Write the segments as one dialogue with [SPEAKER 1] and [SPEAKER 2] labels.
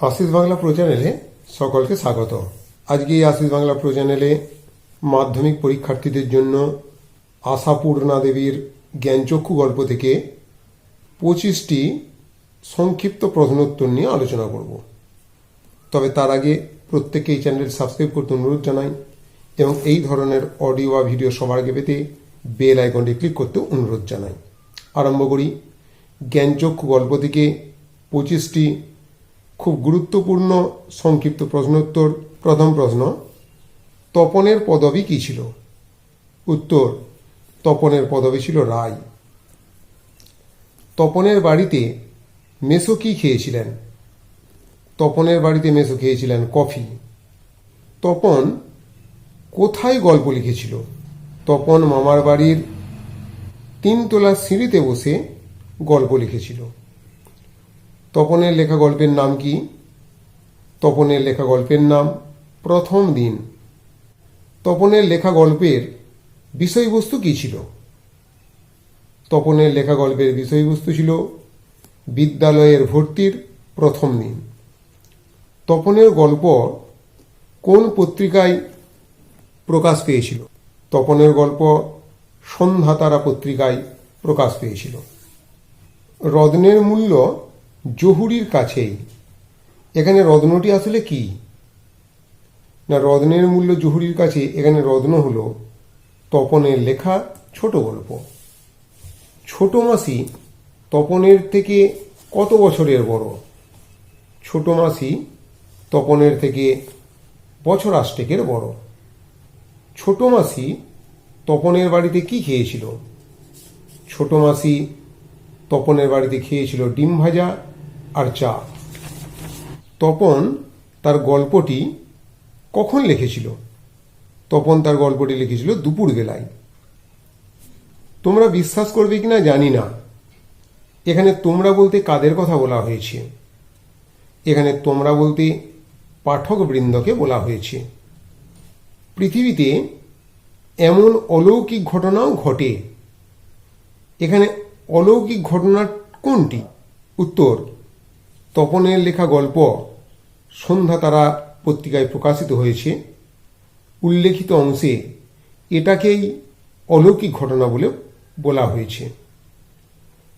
[SPEAKER 1] Ashis Bangla pro চ্যানেলে সকলকে স্বাগত। আজকে এই আশিস বাংলা প্রো চ্যানেলে মাধ্যমিক পরীক্ষার্থীদের জন্য আশাপূর্ণা দেবীর জ্ঞানচক্ষু গল্প থেকে পঁচিশটি সংক্ষিপ্ত প্রশ্নোত্তর নিয়ে আলোচনা করব। তবে তার আগে প্রত্যেকে এই চ্যানেল সাবস্ক্রাইব করতে অনুরোধ জানাই এবং এই ধরনের অডিও বা ভিডিও সবার আগে পেতে বেল আইকনটি ক্লিক করতে অনুরোধ জানাই। আরম্ভ করি। জ্ঞানচক্ষু গল্প থেকে পঁচিশটি খুব গুরুত্বপূর্ণ সংক্ষিপ্ত প্রশ্নোত্তর। প্রথম প্রশ্ন, তপনের পদবী কী ছিল? উত্তর, তপনের পদবী ছিল রায় তপনের বাড়িতে মেসো কি খেয়েছিলেন? তপনের বাড়িতে মেসো খেয়েছিলেন কফি। তপন কোথায় গল্প লিখেছিল? তপন মামার বাড়ির তিনতলা সিঁড়িতে বসে গল্প লিখেছিল। তপনের লেখা গল্পের নাম কি? তপনের লেখা গল্পের নাম প্রথম দিন। তপনের লেখা গল্পের বিষয়বস্তু কি ছিল? তপনের লেখা গল্পের বিষয়বস্তু ছিল বিদ্যালয়ের ভর্তির প্রথম দিন। তপনের গল্প কোন পত্রিকায় প্রকাশ পেয়েছিল? তপনের গল্প সন্ধ্যাতারা পত্রিকায় প্রকাশ পেয়েছিল। রত্নের মূল্য জহুরির কাছেই। এখানে রত্নটি আসলে কি? না, রত্নের মূল্য জহুরির কাছে, এখানে রত্ন হল তপনের লেখা ছোট গল্প। ছোট মাসি তপনের থেকে কত বছরের বড়? ছোট মাসি তপনের থেকে বছর আষ্টেকের বড়। ছোট মাসি তপনের বাড়িতে কি খেয়েছিল? ছোট মাসি তপনের বাড়িতে খেয়েছিল ডিম ভাজা আর চা। তপন তার গল্পটি কখন লিখেছিল? তপন তার গল্পটি লিখেছিল দুপুর বেলায়। তোমরা বিশ্বাস করবে কিনা জানি না। এখানে তোমরা বলতে কাদের কথা বলা হয়েছে? এখানে তোমরা বলতে পাঠক বৃন্দকে বলা হয়েছে। পৃথিবীতে এমন অলৌকিক ঘটনাও ঘটে। এখানে অলৌকিক ঘটনা কোনটি? উত্তর তপনের লেখা গল্প সন্ধ্যা তারা পত্রিকায় প্রকাশিত হয়েছে। উল্লেখিত অংশে এটাকেই অলৌকিক ঘটনা বলে বলা হয়েছে।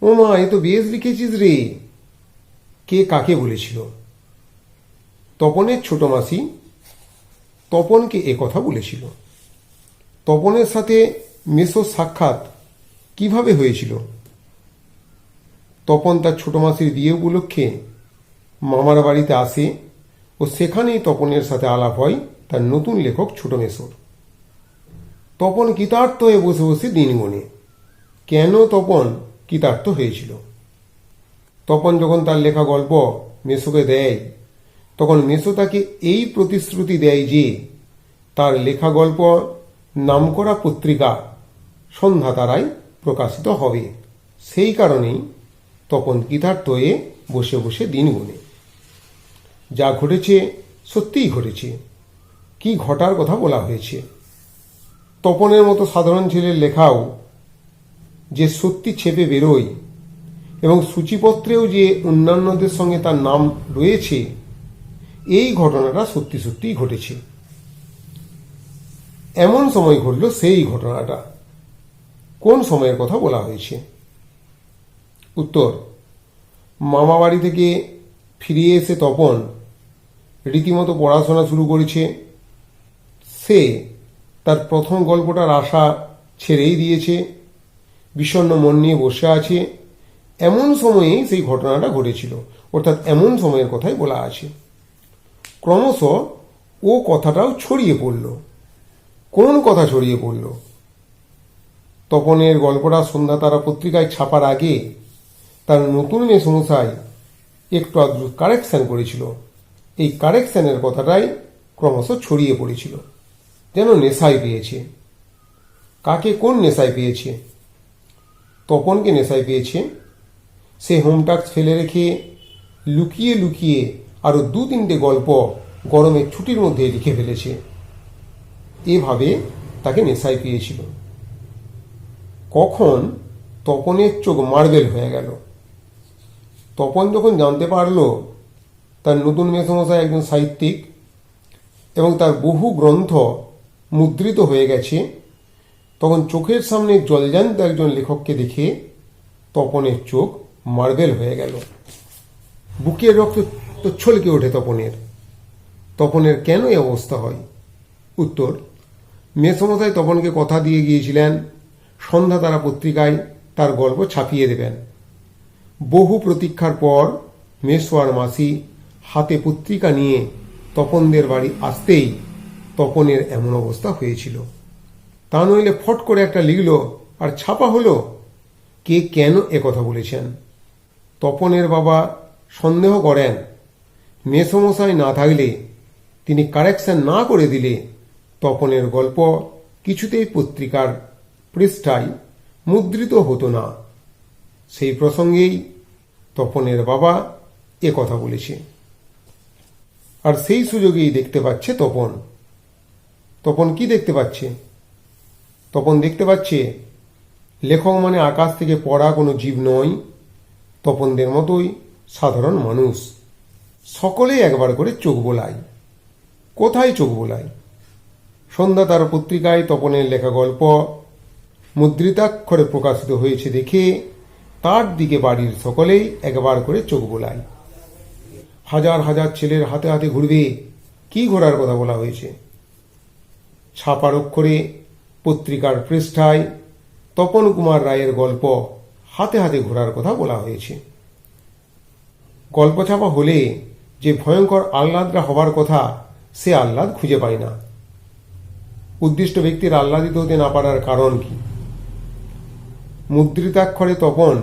[SPEAKER 1] ও মা এ তো বেশ লিখেছিস রে। কে কাকে বলেছিল? তপনের ছোট মাসি তপনকে কথা বলেছিল। তপনের সাথে মেসোর সাক্ষাৎ কীভাবে হয়েছিল? তপন তার ছোট মাসির বিয়ে উপলক্ষে মামার বাড়িতে আসে ও সেখানেই তপনের সাথে আলাপ হয় তার নতুন লেখক ছোট মেসোর। তপন কৃতার্থ হয়ে বসে বসে দিন গণে কেন তপন? কৃতার্থ হয়েছিল। তপন যখন তার লেখা গল্প মেসোকে দেয়, তখন মেসো তাকে এই প্রতিশ্রুতি দেয় যে তার লেখা গল্প নামকরা পত্রিকা সন্ধ্যা তারাই প্রকাশিত হবে। সেই কারণেই তপন কৃতার্থ হয়ে বসে বসে দিন গুনে। যা ঘটেছে সত্যিই ঘটেছে। কি ঘটার কথা বলা হয়েছে? তপনের মতো সাধারণ ছেলের লেখাও যে সত্যি ছেপে বেরোয় এবং সূচিপত্রেও যে অন্যান্যদের সঙ্গে তার নাম রয়েছে, এই ঘটনাটা সত্যি সত্যিই ঘটেছে। এমন সময় ঘটল সেই ঘটনাটা। কোন সময়ের কথা বলা হয়েছে? উত্তর মামা বাড়ি থেকে ফিরিয়ে এসে তপন রীতিমতো পড়াশোনা শুরু করেছে, সে তার প্রথম গল্পটার আশা ছেড়েই দিয়েছে, বিষণ্ণ মন নিয়ে বসে আছে। এমন সময়েই সেই ঘটনাটা ঘটেছিল, অর্থাৎ এমন সময়ের কথাই বলা আছে। ক্রমশ ও কথাটাও ছড়িয়ে পড়ল। কোন কথা ছড়িয়ে পড়ল? তপনের গল্পটা সন্ধ্যা তারা পত্রিকায় ছাপার আগে তার নতুন মেসমশাই একটু আধটু কারেকশন করেছিল। এই কারেকশনের কথাটাই ক্রমশ ছড়িয়ে পড়েছিল। যেন নেশায় পেয়েছে। কাকে কোন নেশায় পেয়েছে? তপনকে নেশায় পেয়েছে? সে হোমটাক্স ফেলে রেখে লুকিয়ে লুকিয়ে আরও দু তিনটে গল্প গরমের ছুটির মধ্যে লিখে ফেলেছে। এভাবে তাকে নেশায় পেয়েছিল। কখন তপনের চোখ মার্বেল হয়ে গেল। তপন যখন জানতে পারল তার নতুন মেসমশাই একজন সাহিত্যিক এবং তার বহু গ্রন্থ মুদ্রিত হয়ে গেছে। তখন চোখের সামনে জলজান্ত একজন লেখককে দেখে তপনের চোখ মার্বেল হয়ে গেল। বুকের রক্ত তো ছলকে ওঠে তপনের। তপনের কেন এই অবস্থা হয়? উত্তর, মেসমশাই তপনকে কথা দিয়ে গিয়েছিলেন, সন্ধ্যা তারা পত্রিকায় তার গল্প ছাপিয়ে দেবেন। বহু প্রতীক্ষার পর মেসোয়ার মাসি হাতে পত্রিকা নিয়ে তপনদের বাড়ি আসতেই তপনের এমন অবস্থা হয়েছিল। তা নইলে ফট করে একটা লিখল, আর ছাপা হলো? কে কেন কথা বলেছেন? তপনের বাবা সন্দেহ করেন, মেসমশাই না থাকলে তিনি কারেকশন না করে দিলে তপনের গল্প কিছুতেই পত্রিকার পৃষ্ঠায় মুদ্রিত হতো না। সেই প্রসঙ্গেই তপনের বাবা এ কথা বলেছে। আর সেই সুযোগেই দেখতে পাচ্ছে তপন। তপন কি দেখতে পাচ্ছে? তপন দেখতে পাচ্ছে, লেখক মানে আকাশ থেকে পড়া কোনো জীব নয়, তপনদের মতোই সাধারণ মানুষ। সকলেই একবার করে চোখ বোলায়। কোথায় চোখ বোলায়? সন্ধ্যা তার পত্রিকায় তপনের লেখা গল্প, মুদ্রিতাক্ষরে প্রকাশিত হয়েছে দেখে তার দিকে বাড়ির সকলেই একবার করে চোখ বোলায়। হাজার হাজার ছেলের হাতে হাতে ঘুরবে। কি ঘোরার কথা বলা হয়েছে? ছাপার অক্ষরে পত্রিকার পৃষ্ঠায় তপন কুমার রায়ের গল্প হাতে হাতে ঘোরার কথা বলা হয়েছে। গল্প ছাপা হলে যে ভয়ঙ্কর আহ্লাদরা হবার কথা, সে আহ্লাদ খুঁজে পায় না। উদ্দিষ্ট ব্যক্তির আহ্লাদিত হতে না পারার কারণ কি? মুদ্রিতাক্ষরে তপন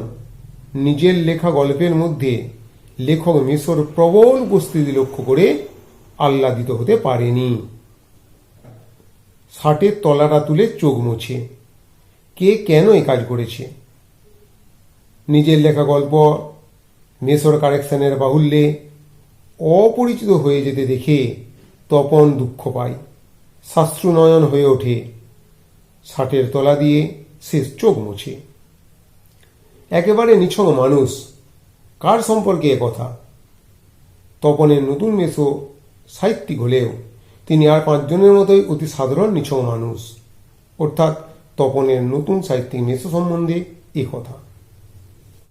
[SPEAKER 1] নিজের লেখা গল্পের মধ্যে লেখক মিশর প্রবল উপস্থিতি লক্ষ্য করে আহ্লাদিত হতে পারেনি। ষাটের তলাটা তুলে চোখ মুছে। কে কেন এ কাজ করেছে? নিজের লেখা গল্প মেসর কারেকশনের বাহুল্যে অপরিচিত হয়ে যেতে দেখে তপন দুঃখ পায়। শাস্ত্রনয়ন হয়ে ওঠে। ষাটের তলা দিয়ে শেষ চোখ মুছে। একেবারে নিছক মানুষ কার সম্পর্কে কথা? তপনের নতুন মেশো সাহিত্যিক হলেও তিনি আর পাঁচজনের মতোই অতি সাধারণ নিছক মানুষ। অর্থাৎ তপনের নতুন সাহিত্যিক মেশো সম্বন্ধে কথা।